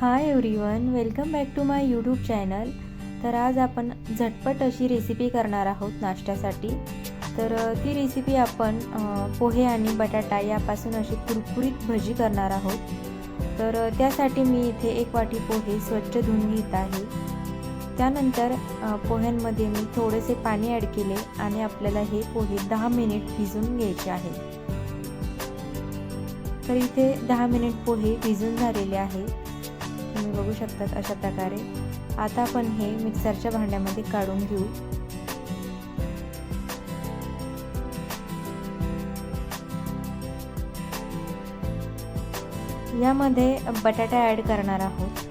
Hi everyone welcome back to my YouTube channel तर आज आपण झटपट अशी रेसिपी करणार आहोत नाश्त्यासाठी. तर ती रेसिपी आपण पोहे आणि बटाटा यापासून अशी कुरकुरीत भजी करणार आहोत. तर त्यासाठी मी इथे एक वाटी पोहे स्वच्छ धुवून घेत आहे. त्यानंतर पोह्यांमध्ये मी थोडेसे पाणी ॲड केले आणि आपल्याला हे पोहे दहा मिनिट भिजून घ्यायचे आहे. तर इथे दहा मिनिट पोहे भिजून झालेले आहे तुम्ही बघू शकतात अशा प्रकारे. आता आपण हे मिक्सरच्या भांड्यामध्ये काढून घेऊ. यामध्ये बटाटा ॲड करणार आहोत.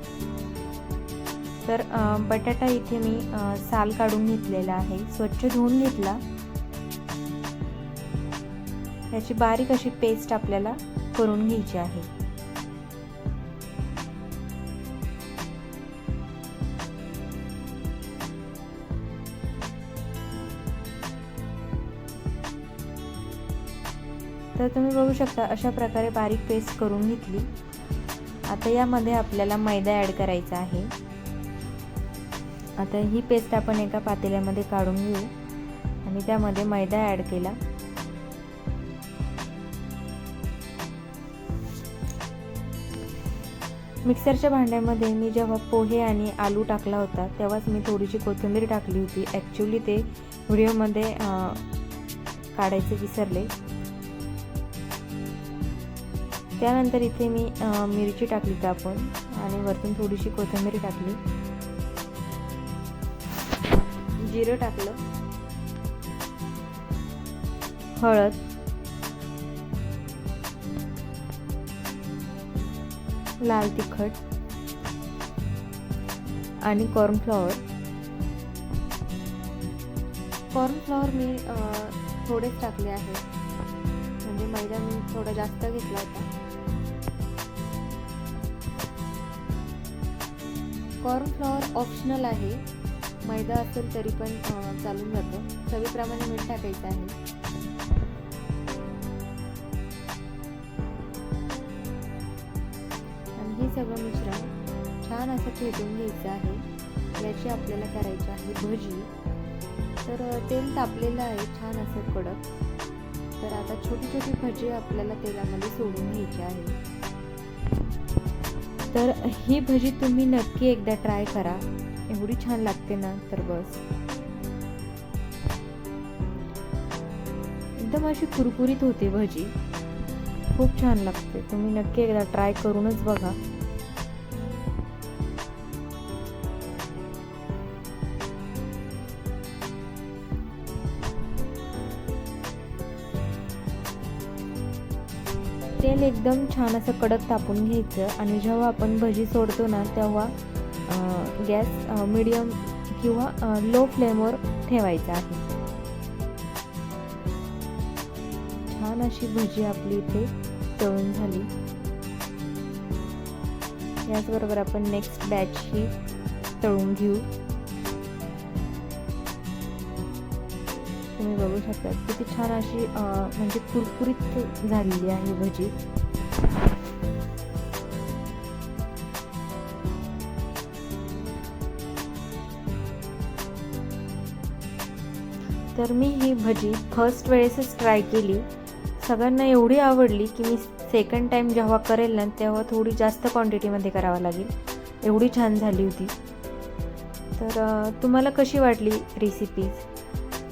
तर बटाटा इथे मी साल काढून घेतलेला आहे. स्वच्छ धुवून घेतला. याची बारीक अशी पेस्ट आपल्याला करून घ्यायची आहे. तर तुम्ही बघू शकता अशा प्रकारे बारीक पेस्ट करून घेतली. आता यामध्ये आपल्याला मैदा ॲड करायचा आहे. आता ही पेस्ट आपण एका पातेल्यामध्ये काढून घेऊ. आणि त्यामध्ये मैदा ॲड केला. मिक्सरच्या भांड्यामध्ये मी जेव्हा पोहे आणि आलू टाकला होता तेव्हाच मी थोडीशी कोथिंबीर टाकली होती. ॲक्च्युली ते व्हिडिओमध्ये काढायचे विसरले. त्यानंतर इथे मी मिरची टाकली कापून आणि वरतून थोडीशी कोथिंबीर टाकली. जिरं टाकलं. हळद. लाल तिखट. आणि कॉर्नफ्लॉवर. कॉर्नफ्लॉवर मी थोडेच टाकले आहे. म्हणजे मैदा मी थोडा जास्त घेतला होता. कॉर्नफ्लॉवर ऑप्शनल आहे. मैदा असेल तरी पण चालून जातं. चवीप्रमाणे मीठ टाकायचं आहे. आणि हे सगळं मिश्रण छान असं फेटून घ्यायचं आहे. याची आपल्याला करायची आहे भजी. तर तेल तापलेलं आहे छान असं कडक. तर आता छोटी छोटी भजी आपल्याला तेलामध्ये सोडून घ्यायची आहे. तर ही भजी तुम्ही नक्की एकदा ट्राय करा. एवढी छान लागते ना तर बस. एकदम अशी कुरकुरीत होते भजी. खूप छान लागते. तुम्ही नक्की एकदा ट्राय करूनच बघा. तेल एकदम छान असं कडक तापून घ्यायचं आणि जेव्हा आपण भजी सोडतो ना तेव्हा गॅस मिडियम किंवा लो फ्लेमवर ठेवायचा आहे. छान अशी भजी आपली इथे तळून झाली. याचबरोबर आपण नेक्स्ट बॅच ही तळून घेऊ. तुम्ही बघू शकता. किती छान अशी म्हणजे कुरकुरीत झालेली आहे भजी. तर मी ही भजी फर्स्ट वेळेसच ट्राय केली. सगळ्यांना एवढी आवडली की मी सेकंड टाईम जेव्हा करेल ना तेव्हा थोडी जास्त क्वांटिटीमध्ये करावं लागेल. एवढी छान झाली होती. तर तुम्हाला कशी वाटली रेसिपीज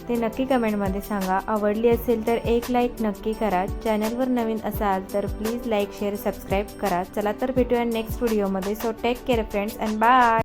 ते नक्की कमेंटमध्ये सांगा. आवडली असेल तर एक लाईक नक्की करा. चॅनलवर नवीन असाल तर प्लीज लाईक शेअर सबस्क्राईब करा. चला तर भेटूया नेक्स्ट व्हिडिओमध्ये so take care friends and bye